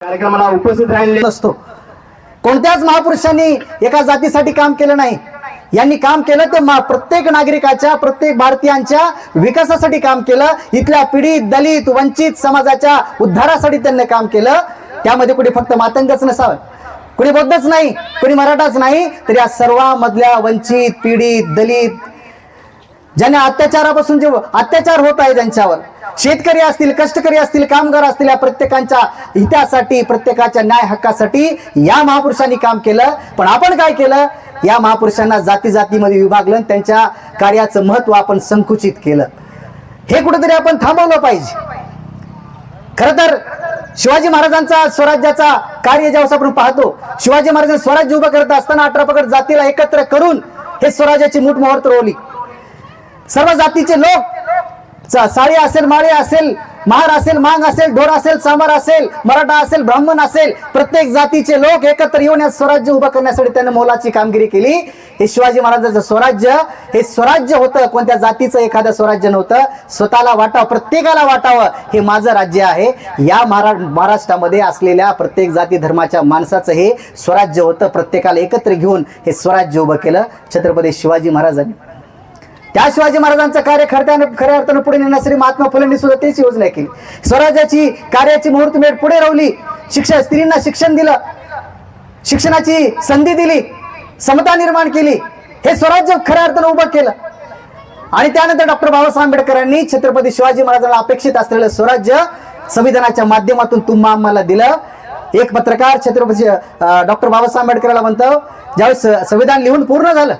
कार्यक्रमाला उपस्थित राहिले असतो. कोणत्याच महापुरुषांनी एका जातीसाठी काम केलं नाही. यांनी काम केलं ते प्रत्येक नागरिकाच्या प्रत्येक भारतीयांच्या विकासासाठी काम केलं. इथल्या पीडित दलित वंचित समाजाच्या उद्धारासाठी त्यांनी काम केलं. त्यामध्ये कुठे फक्त मातंगच नसावं. कुणी बौद्धच नाही कुणी मराठाच नाही तर या सर्वांमधल्या वंचित पीडित दलित ज्यांना अत्याचारापासून जे अत्याचार होत आहे त्यांच्यावर शेतकरी असतील कष्टकरी असतील कामगार असतील या प्रत्येकांच्या हितासाठी प्रत्येकाच्या न्याय हक्कासाठी या महापुरुषांनी काम केलं. पण आपण काय केलं? या महापुरुषांना जाती जातीमध्ये विभागलं त्यांच्या कार्याचं महत्त्व आपण संकुचित केलं. हे कुठेतरी आपण थांबवलं पाहिजे. खर तर शिवाजी महाराजांचा स्वराज्याचा कार्य ज्यावेळेस आपण पाहतो शिवाजी महाराजांनी स्वराज्य उभं करत असताना अठरा पकड जातीला एकत्र करून हे स्वराज्याची मूठ मोहर रोवली सर्व जातीचे लोक साळी असेल माळी असेल महार असेल मांग असेल ढोर असेल सामार असेल मराठा असेल ब्राह्मण असेल प्रत्येक जातीचे लोक एकत्र येऊन या स्वराज्य उभं करण्यासाठी त्याने मोलाची कामगिरी केली. हे शिवाजी महाराजांचं स्वराज्य हे स्वराज्य होतं कोणत्या जातीचं एखादं स्वराज्य नव्हतं. स्वतःला वाटावं प्रत्येकाला वाटावं हे माझं राज्य आहे. या महारा महाराष्ट्रामध्ये असलेल्या प्रत्येक जाती धर्माच्या माणसाचं हे स्वराज्य होतं. प्रत्येकाला एकत्र घेऊन हे स्वराज्य उभं केलं. छत्रपती शिवाजी महाराजांनी. या शिवाजी महाराजांचं कार्य खऱ्या खऱ्या अर्थानं पुढे नेण्यासाठी महात्मा फुलेंनी सुद्धा तेच योजना केली. स्वराज्याची कार्याची मुहूर्तमेढ पुढे रावली शिक्षण स्त्रींना शिक्षण दिलं. शिक्षणाची संधी दिली. समता निर्माण केली. हे स्वराज्य खऱ्या अर्थानं उभं केलं. आणि त्यानंतर डॉक्टर बाबासाहेब आंबेडकरांनी छत्रपती शिवाजी महाराजांना अपेक्षित असलेलं स्वराज्य संविधानाच्या माध्यमातून तुम्हा आम्हाला दिलं. एक पत्रकार छत्रपती डॉक्टर बाबासाहेब आंबेडकरला म्हणतो ज्यावेळेस संविधान लिहून पूर्ण झालं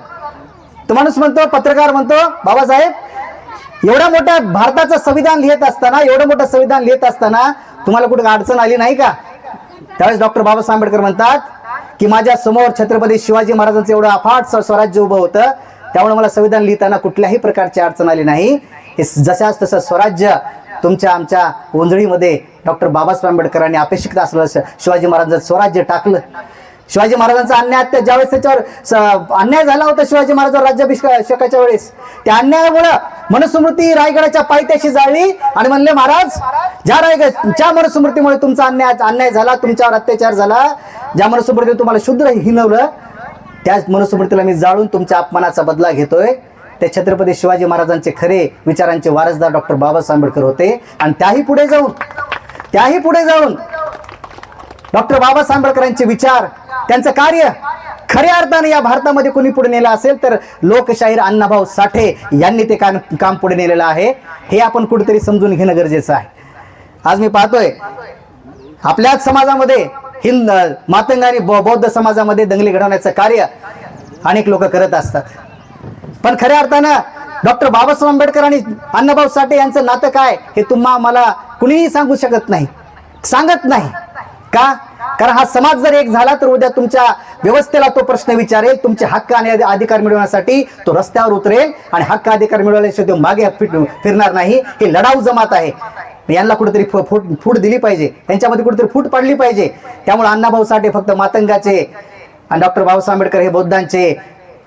तो माणूस म्हणतो पत्रकार म्हणतो बाबासाहेब एवढ्या मोठ्या भारताचं संविधान लिहित असताना एवढं मोठं संविधान लिहित असताना तुम्हाला कुठं अडचण आली नाही का? त्यावेळेस डॉक्टर बाबासाहेब आंबेडकर म्हणतात की माझ्यासमोर छत्रपती शिवाजी महाराजांचं एवढं अफाट स्वराज्य उभं होतं त्यामुळे मला संविधान लिहिताना कुठल्याही प्रकारची अडचण आली नाही. हे जशाच तसं स्वराज्य तुमच्या आमच्या ओंजळीमध्ये डॉक्टर बाबासाहेब आंबेडकरांनी अपेक्षित असलं शिवाजी महाराजांचं स्वराज्य टाकलं शिवाजी महाराजांचा अन्याय त्या ज्यावेळेस त्याच्यावर अन्याय झाला होता शिवाजी महाराजांवर राज्याभिषेकाच्या वेळेस त्या अन्यायामुळं मनुस्मृती रायगडाच्या पायथ्याशी जाळली आणि म्हणले महाराज ज्या रायगड ज्या मनुस्मृतीमुळे तुमचा अन्याय अन्याय झाला तुमच्यावर अत्याचार झाला ज्या मनुस्मृतीने तुम्हाला शुद्ध हिनवलं त्याच मनुस्मृतीला मी जाळून तुमच्या अपमानाचा बदला घेतोय. ते छत्रपती शिवाजी महाराजांचे खरे विचारांचे वारसदार डॉक्टर बाबासाहेब आंबेडकर होते. आणि त्याही पुढे जाऊन त्याही पुढे जाऊन डॉक्टर बाबासाहेब आंबेडकरांचे विचार त्यांचं कार्य खऱ्या अर्थाने या भारतामध्ये कोणी पुढे नेलं असेल तर लोकशाहीर अण्णाभाऊ साठे यांनी ते काम काम पुढे नेलेलं आहे. हे आपण कुठेतरी समजून घेणं गरजेचं आहे. आज मी पाहतोय आपल्याच समाजामध्ये हिंद मातंग आणि बौ- बौद्ध समाजामध्ये दंगली घडवण्याचं कार्य अनेक लोक करत असतात. पण खऱ्या अर्थानं डॉक्टर बाबासाहेब आंबेडकर आणि अण्णाभाऊ साठे यांचं नातं काय हे तुम्हा मला कुणीही सांगू शकत नाही. सांगत नाही. का? कारण हा समाज जर एक झाला तर उद्या तुमच्या व्यवस्थेला तो प्रश्न विचारेल तुमचे हक्क आणि अधिकार मिळवण्यासाठी तो रस्त्यावर उतरेल आणि हक्क अधिकार मिळवल्याशिवाय तो मागे फिरणार नाही. हे लढाऊ जमात आहे. यांना कुठेतरी फूट फूट दिली पाहिजे. त्यांच्यामध्ये कुठेतरी फूट पडली पाहिजे. त्यामुळे अण्णाभाऊ साठे फक्त मातंगाचे आणि डॉक्टर बाबासाहेब आंबेडकर हे बौद्धांचे.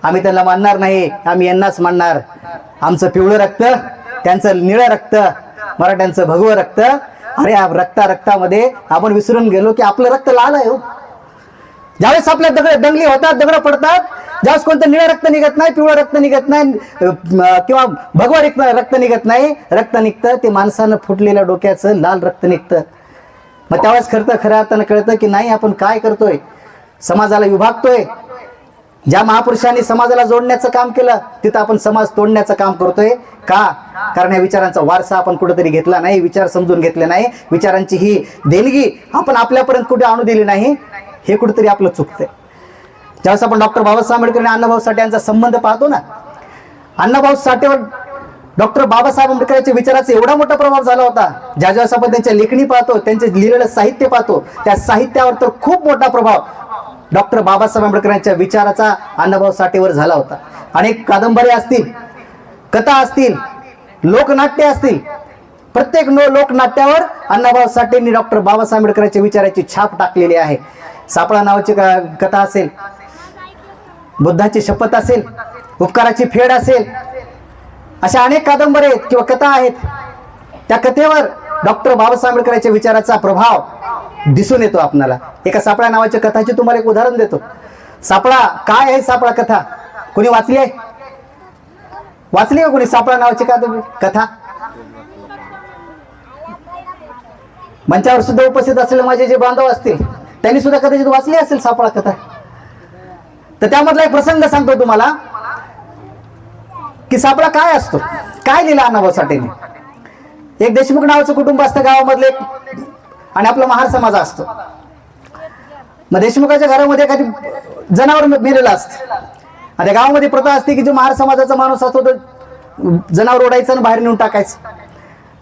आम्ही त्यांना मानणार नाही. आम्ही यांनाच मानणार. आमचं पिवळं रक्त त्यांचं निळं रक्त मराठ्यांचं भगवं रक्त अरे रक्ता रक्तामध्ये आपण विसरून गेलो की आपलं रक्त लाल आहे हो. ज्यावेळेस आपल्या दगड दंगली होतात दगड पडतात ज्यावेळेस कोणतं निळं रक्त निघत नाही पिवळं रक्त निघत नाही किंवा भगवा रक्त रक्त निघत नाही रक्त निघतं ते माणसानं फुटलेल्या डोक्याचं लाल रक्त निघतं. मग त्यावेळेस खरं खऱ्या अर्थानं कळतं की नाही आपण काय करतोय? समाजाला विभागतोय. ज्या महापुरुषांनी समाजाला जोडण्याचं काम केलं तिथं आपण समाज तोडण्याचं काम करतोय. का? कारण या विचारांचा वारसा आपण कुठेतरी घेतला नाही विचार समजून घेतले नाही. विचारांची ही देणगी आपण आपल्यापर्यंत कुठे आणू दिली नाही हे कुठेतरी आपलं चुकतंय. ज्यावेळेस आपण डॉक्टर बाबासाहेब आंबेडकर आणि अण्णाभाऊ साठे यांचा संबंध पाहतो ना अण्णाभाऊ साठेवर डॉक्टर बाबासाहेब आंबेडकरांच्या विचाराचा एवढा मोठा प्रभाव झाला होता. ज्या ज्यावेळेस आपण त्यांच्या लेखणी पाहतो त्यांचे लिहिलेलं साहित्य पाहतो त्या साहित्यावर तर खूप मोठा प्रभाव डॉक्टर बाबासाहेब आंबेडकरांच्या विचाराचा अण्णाभाऊ साठेवर झाला होता. अनेक कादंबऱ्या असतील कथा असतील लोकनाट्य असतील प्रत्येक नो लोकनाट्यावर अण्णाभाऊ साठेंनी डॉक्टर बाबासाहेब आंबेडकरांच्या विचाराची छाप टाकलेली आहे. सापळा नावाची कथा असेल बुद्धाची शपथ असेल उपकाराची फेड असेल अशा अनेक कादंबऱ्या आहेत किंवा कथा आहेत. त्या कथेवर डॉक्टर बाबासाहेब आंबेडकरांच्या विचाराचा प्रभाव दिसून येतो आपणाला. एका सापळा नावाच्या कथाचे तुम्हाला एक उदाहरण देतो. सापळा काय आहे सापळा कथा? कोणी वाचली आहे? वाचली का कोणी सापळा नावाची का कथा? मंचावर सुद्धा उपस्थित असलेले माझे जे बांधव असतील त्यांनी सुद्धा कदाचित वाचली असेल सापळा कथा. तर त्यामधला एक प्रसंग सांगतो तुम्हाला की सापळा काय असतो? काय लिहिला अण्णाभाऊ साठेने? एक देशमुख नावाचं कुटुंब असतं गावामधले एक आणि आपला महार समाज असतो. मग देशमुखाच्या घरामध्ये एखादी जनावर मेलेलं असतं. आणि त्या गावामध्ये प्रथा असते की जो महार समाजाचा माणूस असतो तो जनावर ओढायचं आणि बाहेर नेऊन टाकायचं.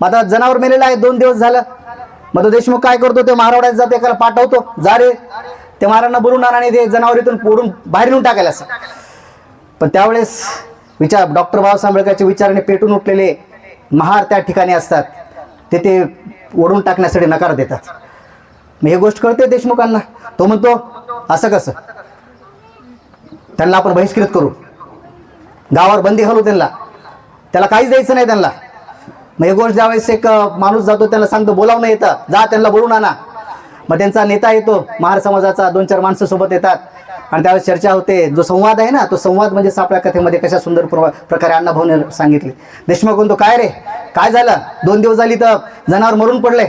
मग आता जनावर मेलेलं आहे दोन दिवस झालं. मग तो देशमुख काय करतो? ते महारावड्यात जातो एकाला पाठवतो. जा रे. ते महारांना बोलवणार आणि ते जनावरीतून पोडून बाहेर नेऊन टाकायला असं. पण त्यावेळेस विचार डॉक्टर बाबासाहेब आंबेडकरच्या विचाराने पेटून उठलेले महार त्या ठिकाणी असतात. तेथे ओढून टाकण्यासाठी नकार देतात. मग हे गोष्ट कळते देशमुखांना. तो म्हणतो असं कसं? त्यांना आपण बहिष्कृत करू. गावावर बंदी घालू त्यांना. त्याला काहीच द्यायचं नाही त्यांना. मग हे गोष्ट ज्यावेळेस एक माणूस जातो त्यांना सांगतो बोलावणं येतं. जा त्यांना बोलून आणा. मग त्यांचा नेता येतो. महार समाजाचा दोन चार माणसं सोबत येतात. आणि त्यावेळेस चर्चा होते. जो संवाद आहे ना तो संवाद म्हणजे सापळ्या कथेमध्ये कशा सुंदर प्र- प्रकारे अण्णाभाऊने सांगितले. देशमुख म्हणतो काय रे? काय झालं? दोन दिवस झाली तर जनावर मरून पडले.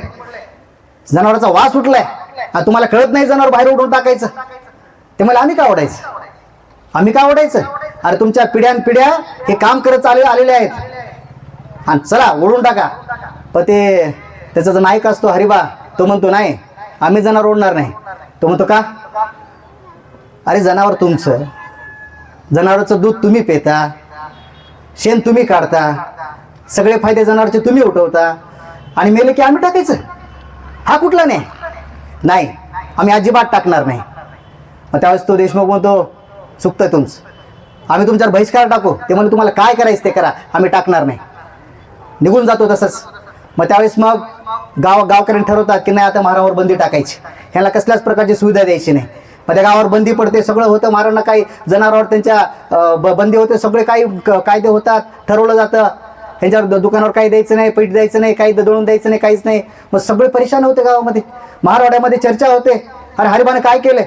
जनावराचा वास उठलाय. तुम्हाला कळत नाही जनावर बाहेर उडून टाकायचं. ते मला आम्ही का ओढायचं? आम्ही का ओढायचं? अरे तुमच्या पिढ्यान पिढ्या हे काम करत चालू आलेले आहेत. आणि चला ओढून टाका. पण ते त्याचा जो नायक असतो हरिबा तो म्हणतो नाही आम्ही जनावर ओढणार नाही. तो म्हणतो का? अरे जनावर तुमचं. जनावराचं दूध तुम्ही पेता. शेण तुम्ही काढता. सगळे फायदे जनावरचे तुम्ही उठवता. आणि मेले की आम्ही टाकायचं? हा कुठला नाही नाही. आम्ही अजिबात टाकणार नाही. मग त्यावेळेस तो देशमुख म्हणतो चुकतं तुमचं. आम्ही तुमच्यावर बहिष्कार टाकू. ते म्हणजे तुम्हाला काय करायचं ते करा. आम्ही टाकणार नाही. निघून जातो तसंच. मग त्यावेळेस मग गाव गावकऱ्यांनी ठरवतात की नाही आता महारावर बंदी टाकायची. ह्याला कसल्याच प्रकारची सुविधा द्यायची नाही. मग त्या गावावर बंदी पडते सगळं होतं. महारांना काही जनावरावर त्यांच्या बंदी होते सगळे काही कायदे होतात. ठरवलं जातं. त्यांच्यावर द- दुकानावर काही द्यायचं नाही पीठ द्यायचं नाही काही दळून द्यायचं नाही काहीच नाही. मग सगळे परेशान होते गावामध्ये. महारवाड्यामध्ये चर्चा होते. अरे हरिबाने काय केलंय?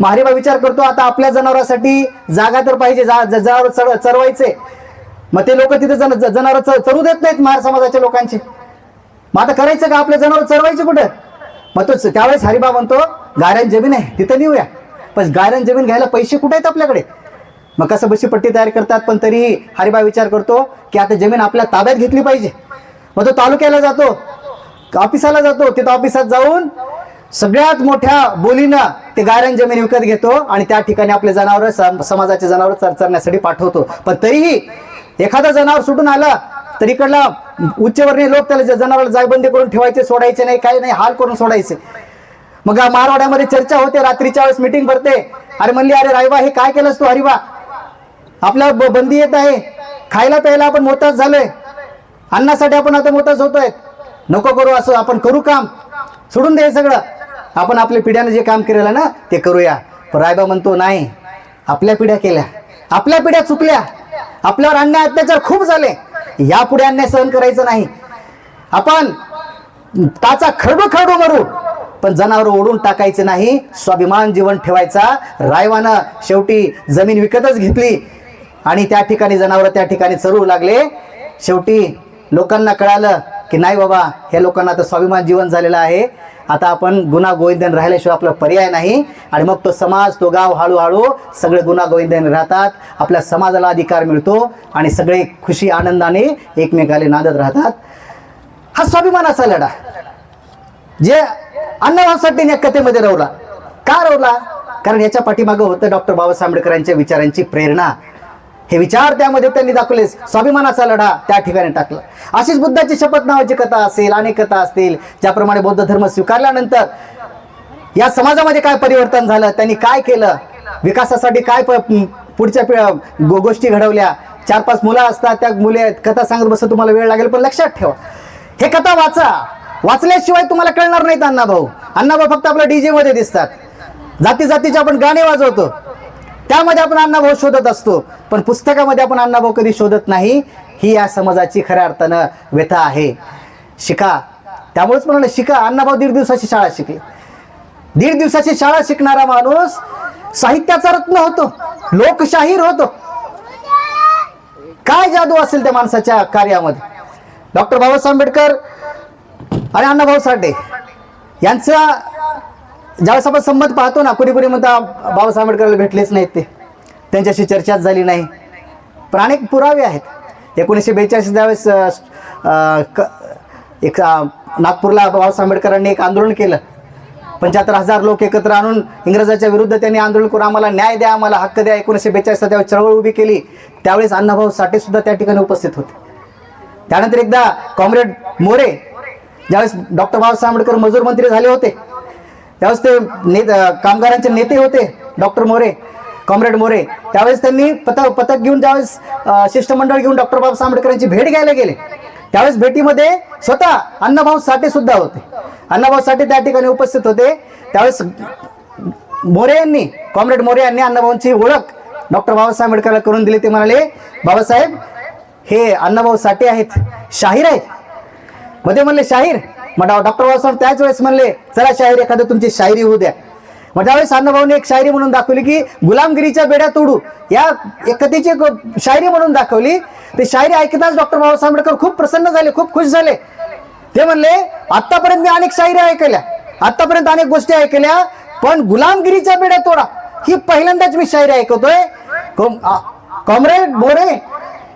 महारिबा विचार करतो आता आपल्या जनावरांसाठी जागा तर पाहिजे जा जनावर चरवायचे. मग ते लोक तिथे जन जनावर चरू देत नाहीत महार समाजाच्या लोकांचे. मग आता करायचं का? आपले जनावर चरवायचे कुठं? मग तो त्यावेळेस हरिबा म्हणतो गायरान जमीन आहे तिथं नेऊया. पण गायरान जमीन घ्यायला पैसे कुठे आहेत आपल्याकडे? मग कसं बशी पट्टी तयार करतात पण तरीही हरिबा विचार करतो की आता जमीन आपल्या ताब्यात घेतली पाहिजे. मग तो तालुक्याला जातो ऑफिसाला जातो तिथं ऑफिसात जाऊन सगळ्यात मोठ्या बोलीनं ते गायरान जमीन विकत घेतो आणि त्या ठिकाणी आपले जनावर समाजाचे जनावर चरचरण्यासाठी पाठवतो. पण तरीही एखादं जनावर सुटून आलं तर इकडला उच्चवर्णीय लोक त्याला जनावराला जायबंदी करून ठेवायचे सोडायचे नाही काही नाही हाल करून सोडायचे. मग मारवाड्यामध्ये चर्चा होते रात्रीच्या वेळेस मिटिंग भरते. अरे म्हणली अरे रायबा हे काय केलंस तू हरिबा? आपला ब- बंदी येत आहे. खायला प्यायला आपण मोताज झालोय. अन्नासाठी आपण आता मोताज होतोय. नको करू असं आपण करू काम. सोडून दे सगळं. आपण आपल्या पिढ्यानं जे काम केलेलं ना ते करूया. पण रायबा म्हणतो नाही आपल्या पिढ्या केल्या. आपल्या पिढ्या चुकल्या. आपल्यावर अन्याय अत्याचार खूप झाले. यापुढे अन्याय सहन करायचं नाही. आपण ताचा खरडू खरडू मरू. पण जनावर ओढून टाकायचं नाही. स्वाभिमान जीवन ठेवायचा. रायवानं शेवटी जमीन विकतच घेतली. आणि त्या ठिकाणी जनावर त्या ठिकाणी चरू लागले. शेवटी लोकांना कळालं की नाही बाबा ह्या लोकांना तर स्वाभिमान जीवन झालेलं आहे. आता आपण गुन्हा गोविंदन राहिल्याशिवाय आपला पर्याय नाही. आणि मग तो समाज तो गाव हळूहळू सगळे गुन्हा गोविंदन राहतात. आपल्या समाजाला अधिकार मिळतो आणि सगळे खुशी आनंदाने एकमेकाले नांदत राहतात. हा स्वाभिमानाचा लढा. जे अण्णाभाऊसाठी या कथेमध्ये रवला. का रवला? कारण याच्या पाठीमागं होतं डॉक्टर बाबासाहेब आंबेडकरांच्या विचारांची प्रेरणा. हे विचार त्यामध्ये त्यांनी दाखवले स्वाभिमानाचा लढा त्या ठिकाणी टाकला. अशीच बुद्धाची शपथ नावाची कथा असेल अनेक कथा असतील ज्याप्रमाणे बौद्ध धर्म स्वीकारल्यानंतर या समाजामध्ये काय परिवर्तन झालं त्यांनी काय केलं विकासासाठी काय पुढच्या गो- गोष्टी घडवल्या चार पाच मुलं असतात त्या मुले कथा सांगत बसत तुम्हाला वेळ लागेल पण लक्षात ठेवा. हे कथा वाचा. वाचल्याशिवाय तुम्हाला कळणार नाहीत अण्णाभाऊ. अण्णाभाऊ फक्त आपल्या डीजे मध्ये दिसतात. जाती जातीचे आपण गाणे वाजवतो. त्यामध्ये आपण अण्णाभाऊ शोधत असतो. पण पुस्तकामध्ये आपण अण्णाभाऊ कधी शोधत नाही ही या समाजाची खऱ्या अर्थानं व्यथा आहे. शिका. त्यामुळेच म्हणाले शिका अण्णाभाऊ दीड दिवसाची शाळा शिकली. दीड दिवसाची शाळा शिकणारा माणूस साहित्याचा रत्न होतो लोकशाहीर होतो. काय जादू असेल त्या माणसाच्या कार्यामध्ये? डॉक्टर बाबासाहेब आंबेडकर आणि अण्णाभाऊ साठे यांचा ज्यावेळेस आपण संमत पाहतो ना कुणी कुणी म्हणता बाबासाहेब आंबेडकरला भेटलेच नाहीत ते. त्यांच्याशी चर्चाच झाली नाही. पण अनेक पुरावे आहेत. एकोणीसशे बेचाळीस ज्यावेळेस क- एक नागपूरला बाबासाहेब आंबेडकरांनी एक आंदोलन केलं. पंच्याहत्तर हजार लोक एकत्र आणून इंग्रजाच्या विरुद्ध त्यांनी आंदोलन करून आम्हाला न्याय द्या आम्हाला हक्क द्या. एकोणीसशे बेचाळीसला त्यावेळेस चळवळ उभी केली त्यावेळेस अण्णाभाऊ साठे सुद्धा त्या ठिकाणी उपस्थित होते. त्यानंतर एकदा कॉम्रेड मोरे ज्यावेळेस डॉक्टर बाबासाहेब आंबेडकर मजूर मंत्री झाले होते त्यावेळेस ते ने कामगारांचे नेते होते डॉक्टर मोरे कॉम्रेड मोरे. त्यावेळेस त्यांनी पथक पथक घेऊन ज्यावेळेस शिष्टमंडळ घेऊन डॉक्टर बाबासाहेब आंबेडकरांची भेट घ्यायला गेले त्यावेळेस भेटीमध्ये स्वतः अण्णाभाऊ साठे सुद्धा होते. अण्णाभाऊ साठे त्या ठिकाणी उपस्थित होते. त्यावेळेस मोरे यांनी कॉम्रेड मोरे यांनी अण्णाभाऊंची ओळख डॉक्टर बाबासाहेब आंबेडकरला करून दिली. ते म्हणाले बाबासाहेब हे अण्णाभाऊ साठे आहेत शाहीर आहेत. मध्ये म्हणले शाहीर मग डॉक्टर बाबासाहेब त्याच वेळेस म्हणले चला शायरी एखादं तुमची शायरी होऊ द्या. मग त्यावेळेस अण्णाभाऊने एक शायरी म्हणून दाखवली की गुलामगिरीच्या बेड्या तोडू. या एक कथेची एक शायरी म्हणून दाखवली. ते शायरी ऐकताच डॉक्टर बाबासाहेब आंबेडकर खूप प्रसन्न झाले खूप खुश झाले. ते म्हणले आतापर्यंत मी अनेक शायरी ऐकल्या आतापर्यंत अनेक गोष्टी ऐकल्या पण गुलामगिरीच्या बेड्या तोडा. ही पहिल्यांदाच मी शायरी ऐकतोय. कॉम्रेड बोरे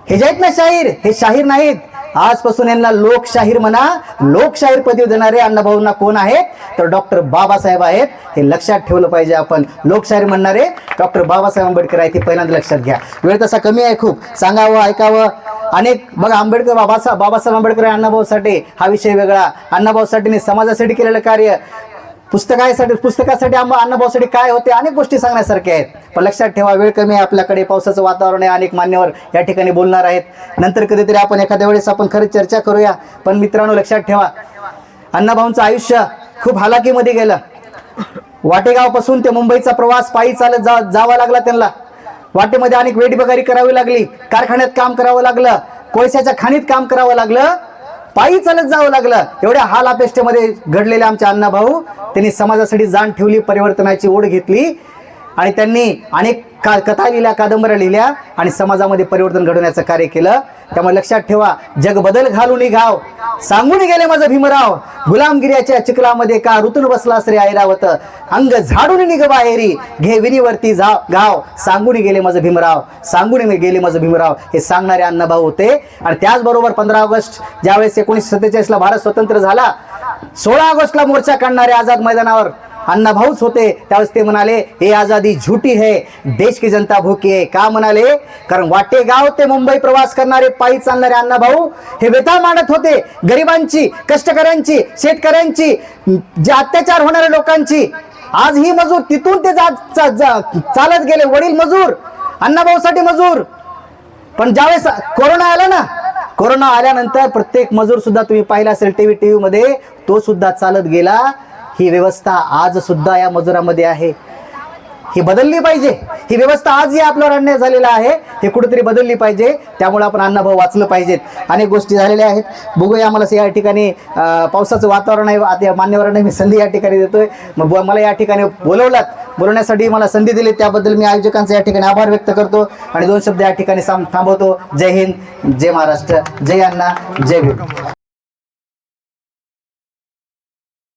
हे जे आहेत ना शाहीर हे शाहीर नाहीत. आजपासून यांना लोकशाहीर म्हणा लोकशाहीर पदवी देणारे अण्णाभाऊंना कोण आहेत? तर डॉक्टर बाबासाहेब आहेत. हे लक्षात ठेवलं पाहिजे आपण. लोकशाहीर म्हणणारे डॉक्टर बाबासाहेब आंबेडकर आहेत हे पहिल्यांदा लक्षात घ्या. वेळ तसा कमी आहे खूप. सांगावं ऐकावं. अनेक बघा आंबेडकर बाबासाहेब बाबासाहेब आंबेडकर आणि अण्णाभाऊ साठे हा विषय वेगळा. अण्णाभाऊ साठेने समाजासाठी केलेलं कार्य. पुस्तकासाठी पुस्तकासाठी आम्हा अण्णाभाऊसाठी काय होते? अनेक गोष्टी सांगण्यासारख्या आहेत. पण लक्षात ठेवा वेळ कमी आहे. आपल्याकडे पावसाचं वातावरण आहे. अनेक मान्यवर या ठिकाणी बोलणार आहेत. नंतर कधीतरी आपण एखाद्या वेळेस आपण खरंच चर्चा करूया. पण मित्रांनो लक्षात ठेवा. अण्णाभाऊंचं आयुष्य खूप हालाकीमध्ये गेलं. वाटेगावपासून ते मुंबईचा प्रवास पायी चालत जा जावा लागला त्यांना. वाटेमध्ये अनेक वेटबगारी करावी लागली. कारखान्यात काम करावं लागलं. कोळशाच्या खाणीत काम करावं लागलं. पायी चालत जावं लागलं. एवढ्या हाल अपेष्टेमध्ये घडलेले आमचे अण्णाभाऊ त्यांनी समाजासाठी जाण ठेवली परिवर्तनाची ओढ घेतली. आणि त्यांनी अनेक का कथा लिहिल्या कादंबऱ्या लिहिल्या आणि समाजामध्ये परिवर्तन घडवण्याचं कार्य केलं. त्यामुळे लक्षात ठेवा जग बदल घालून घाव. सांगून गेले माझं भीमराव गुलामगिरीच्या चिखलामध्ये का ऋतून बसला श्री ऐरावत? अंग झाडून निघ बाहेरी घे विनीवरती जा गाव सांगून गेले माझं भीमराव सांगून गेले माझं भीमराव. हे सांगणारे अण्णाभाऊ होते. आणि त्याचबरोबर पंधरा ऑगस्ट ज्यावेळेस एकोणीसशे सत्तेचाळीसला भारत स्वतंत्र झाला सोळा ऑगस्टला मोर्चा काढणारे आझाद मैदानावर अण्णा भाऊच होते. त्यावेळेस ते म्हणाले हे आझादी झुटी है. देश की जनता भूकी आहे का म्हणाले? कारण वाटेगाव ते मुंबई प्रवास करणारे पायी चालणारे अण्णा भाऊ हे व्यथा मांडत होते. गरिबांची कष्टकऱ्यांची शेतकऱ्यांची जे अत्याचार होणाऱ्या लोकांची. आज ही मजूर तिथून ते जा- चा- जा- चालत गेले. वडील मजूर अण्णाभाऊसाठी मजूर. पण ज्यावेळेस कोरोना आला ना कोरोना आल्यानंतर प्रत्येक मजूर सुद्धा तुम्ही पाहिला असेल टीव्ही टीव्ही मध्ये तो सुद्धा चालत गेला. ही व्यवस्था आज सुद्धा या मजुरामध्ये आहे. ही बदलली पाहिजे. ही व्यवस्था आज या आपल्यावर अन्याय झालेला आहे. हे कुठेतरी बदलली पाहिजे. त्यामुळे आपण अन्नभाव वाचलं पाहिजेत. अनेक गोष्टी झालेल्या आहेत. बघूया मला या ठिकाणी पावसाचं वातावरण आहे. आता मान्यवरांना मी संधी या ठिकाणी देतोय. मग मला या ठिकाणी बोलवलात. बोलवण्यासाठी मला संधी दिली. त्याबद्दल मी आयोजकांचे या ठिकाणी आभार व्यक्त करतो. आणि दोन शब्द या ठिकाणी साम- थांबवतो. जय हिंद जय महाराष्ट्र जय अण्णा जय भीम.